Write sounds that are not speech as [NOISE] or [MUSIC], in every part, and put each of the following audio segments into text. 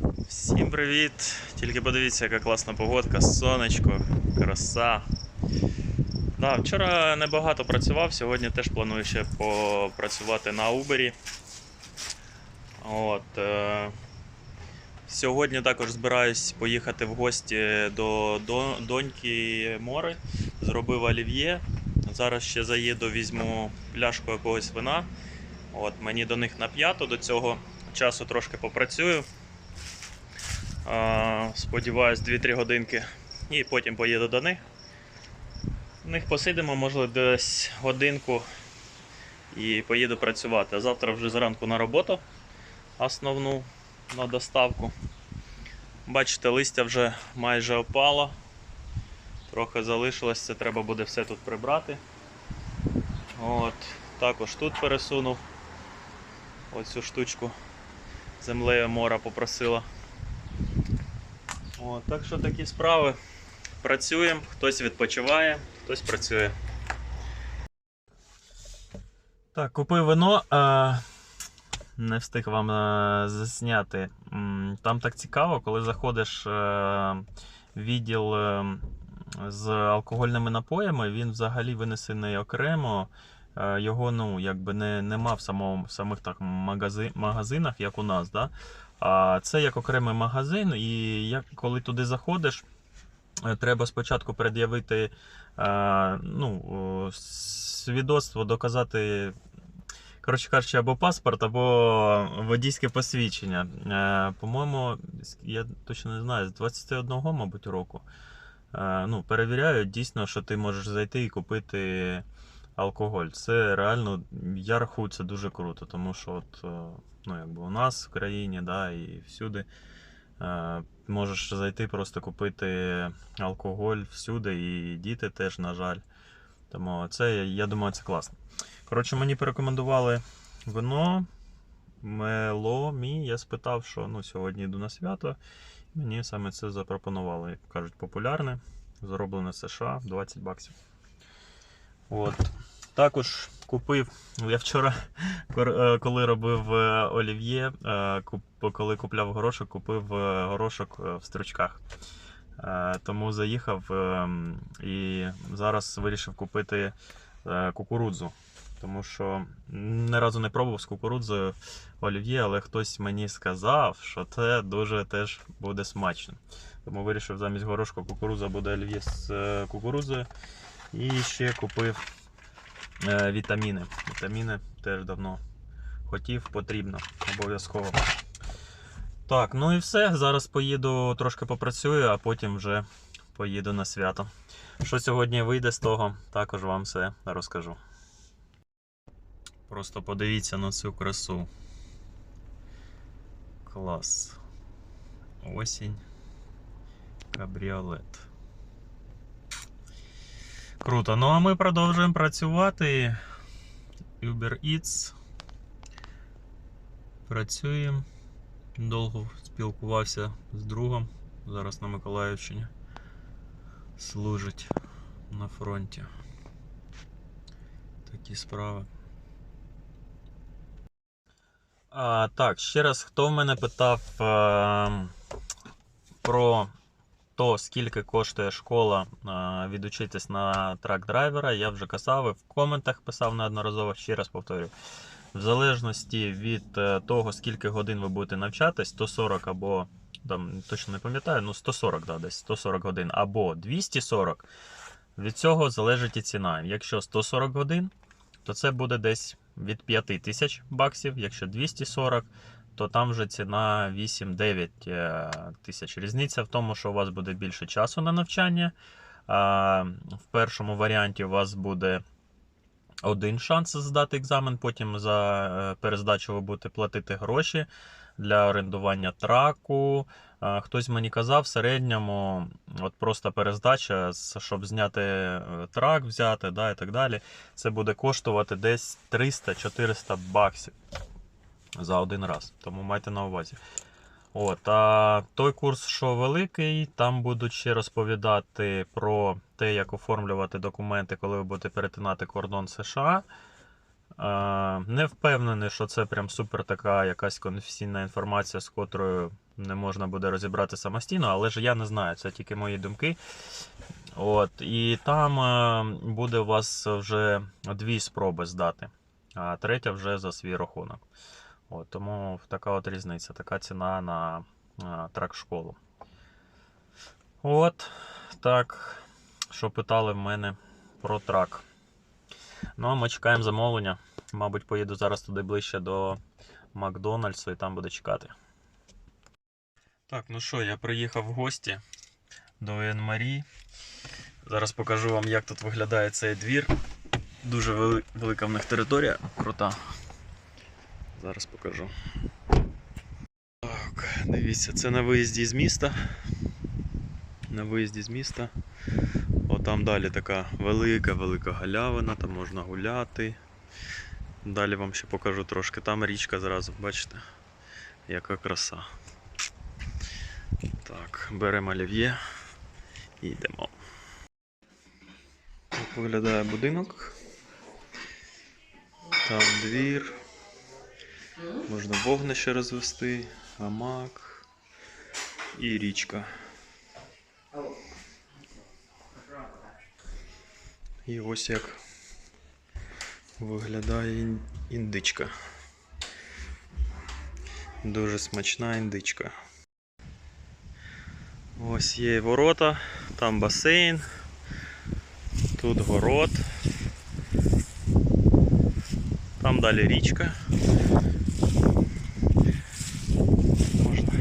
Всім привіт! Тільки подивіться, яка класна погодка, сонечко, краса. Да, вчора небагато працював, сьогодні теж планую ще попрацювати на Uber. От, е, сьогодні також збираюсь поїхати в гості до, до доньки Мори. Зробив олів'є. Зараз ще заїду, візьму пляшку якогось вина. От, мені до них на п'яту, до цього часу трошки попрацюю. Сподіваюсь, 2-3 годинки. І потім поїду до них. В них посидимо, можливо, десь годинку і поїду працювати. А завтра вже зранку на роботу основну на доставку. Бачите, листя вже майже опало. Трохи залишилось, це треба буде все тут прибрати. От, також тут пересунув оцю штучку. Землею мора попросила. О, так що такі справи. Працюємо, хтось відпочиває, хтось працює. Так, купив вино. А... Не встиг вам е, засняти. Там так цікаво, коли заходиш е, в відділ е, з алкогольними напоями, він взагалі винесений окремо. Е, Його ну, якби не, нема в, самому, в самих так магази, магазинах, як у нас. Да? А це як окремий магазин, і як, коли туди заходиш, е, треба спочатку пред'явити е, ну, свідоцтво, доказати, коротше кажучи, або паспорт, або водійське посвідчення. По-моєму, я точно не знаю, з 21, мабуть, року. Ну, перевіряють дійсно, що ти можеш зайти і купити алкоголь. Це реально, я рахую, це дуже круто, тому що от, е, ну, якби у нас в країні, да, і всюди е, можеш зайти просто купити алкоголь всюди, і діти теж, на жаль. Тому це, я думаю, це класно. Коротше, мені порекомендували вино Меломі. Я спитав, що ну, сьогодні йду на свято. Мені саме це запропонували. Кажуть, популярне, зроблене в США 20 баксів. От. Також купив. Я вчора, [LAUGHS] е, коли робив е, олів'є, е, коли купляв горошок, купив горошок в стручках. Тому заїхав е, і зараз вирішив купити кукурудзу. Тому що ні разу не пробував з кукурудзою олів'є, але хтось мені сказав, що це дуже теж буде смачно. Тому вирішив замість горошку кукурудза буде олів'є з кукурудзою. І ще купив е, вітаміни. Вітаміни теж давно хотів, потрібно, обов'язково. Так, ну і все. Зараз поїду трошки попрацюю, а потім вже поїду на свято. Що сьогодні вийде з того, також вам все розкажу. Просто подивіться на цю красу. Клас. Осінь. Кабріолет. Круто. Ну а ми продовжуємо працювати. Uber Eats. Працюємо. Довго спілкувався з другом. Зараз на Миколаївщині. Служить на фронті. Такі справи. А, так, ще раз, хто в мене питав е, про то, скільки коштує школа е, відучитись на трак-драйвера, я вже казав і в коментах писав неодноразово, ще раз повторю. В залежності від е, того, скільки годин ви будете навчатись, 140 або там, точно не пам'ятаю, ну 140, да, десь 140 годин або 240, від цього залежить і ціна. Якщо 140 годин, то це буде десь від 5 тисяч баксів. Якщо 240, то там вже ціна 8-9 е, тисяч. Різниця в тому, що у вас буде більше часу на навчання. В першому варіанті у вас буде один шанс здати екзамен, потім за е, перездачу ви будете платити гроші для орендування траку. Хтось мені казав, в середньому от просто перездача, щоб зняти е, трак, взяти да, і так далі, це буде коштувати десь 300-400 баксів за один раз. Тому майте на увазі. От, а той курс, що великий, там будуть ще розповідати про те, як оформлювати документи, коли ви будете перетинати кордон США. Е, Не впевнений, що це прям супер така якась конфесійна інформація, з котрою не можна буде розібрати самостійно, але ж я не знаю, це тільки мої думки. От, і там е, буде у вас вже дві спроби здати, а третя вже за свій рахунок. От, тому така от різниця, така ціна на е, трак-школу. От так, що питали в мене про трак. Ну, а ми чекаємо замовлення. Мабуть, поїду зараз туди ближче до Макдональдсу і там буду чекати. Так, ну що, я приїхав в гості до Ен-Марі. Зараз покажу вам, як тут виглядає цей двір. Дуже вели- велика в них територія, крута. Зараз покажу. Так, дивіться, це на виїзді з міста. На виїзді з міста. Отам далі така велика, велика галявина, там можна гуляти. Далі вам ще покажу трошки. Там річка зразу, бачите, яка краса. Так, беремо олів'є і йдемо. Так виглядає будинок. Там двір. Можна вогнище розвести, гамак і річка. І ось як виглядає індичка. Дуже смачна індичка. Ось є ворота, там басейн, тут город. Там далі річка. Можна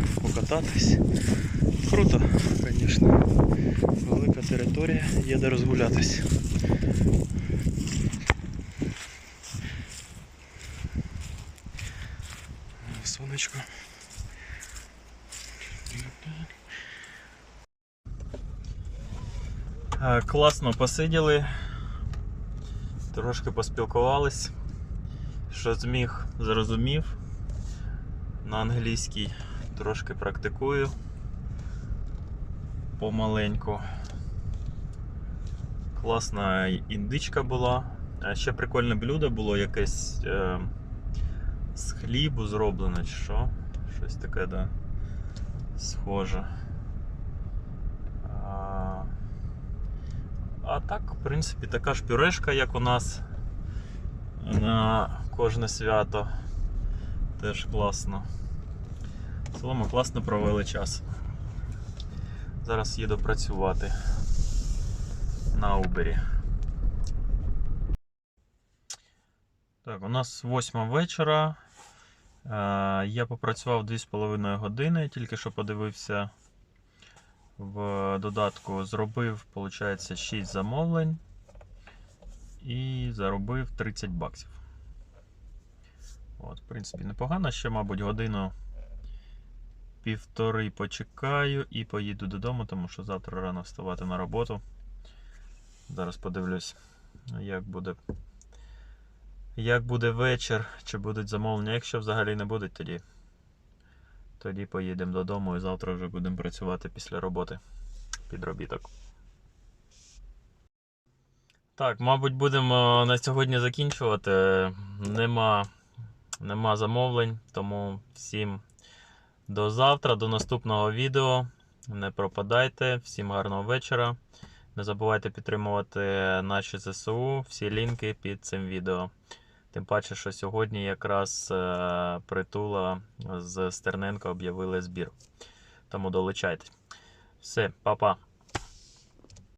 покататись. Круто, звісно. Велика територія, є де розгулятись. Сонечко. Класно посиділи, трошки поспілкувались, що зміг, зрозумів. На англійській трошки практикую помаленьку. Класна індичка була. Ще прикольне блюдо було якесь е, з хлібу зроблене, чи що? Щось таке, да. Схоже. А, а так, в принципі, така ж пюрешка, як у нас на кожне свято. Теж класно. В цілому класно провели час. Зараз їду працювати на Uber. Так, у нас 8 вечора. Е, Я попрацював 2,5 години, тільки що подивився в додатку, зробив, виходить, 6 замовлень і заробив 30 баксів. От, в принципі, непогано. Ще, мабуть, годину півтори почекаю і поїду додому, тому що завтра рано вставати на роботу. Зараз подивлюсь, як буде. Як буде вечір, чи будуть замовлення. Якщо взагалі не будуть, тоді, тоді поїдемо додому і завтра вже будемо працювати після роботи. Підробіток. Так, мабуть, будемо на сьогодні закінчувати. Нема, нема замовлень, тому всім до завтра, до наступного відео. Не пропадайте, всім гарного вечора. Не забувайте підтримувати наші ЗСУ, всі лінки під цим відео. Тим паче, що сьогодні якраз е, притула з Стерненка об'явили збір. Тому долучайтесь. Все, па-па.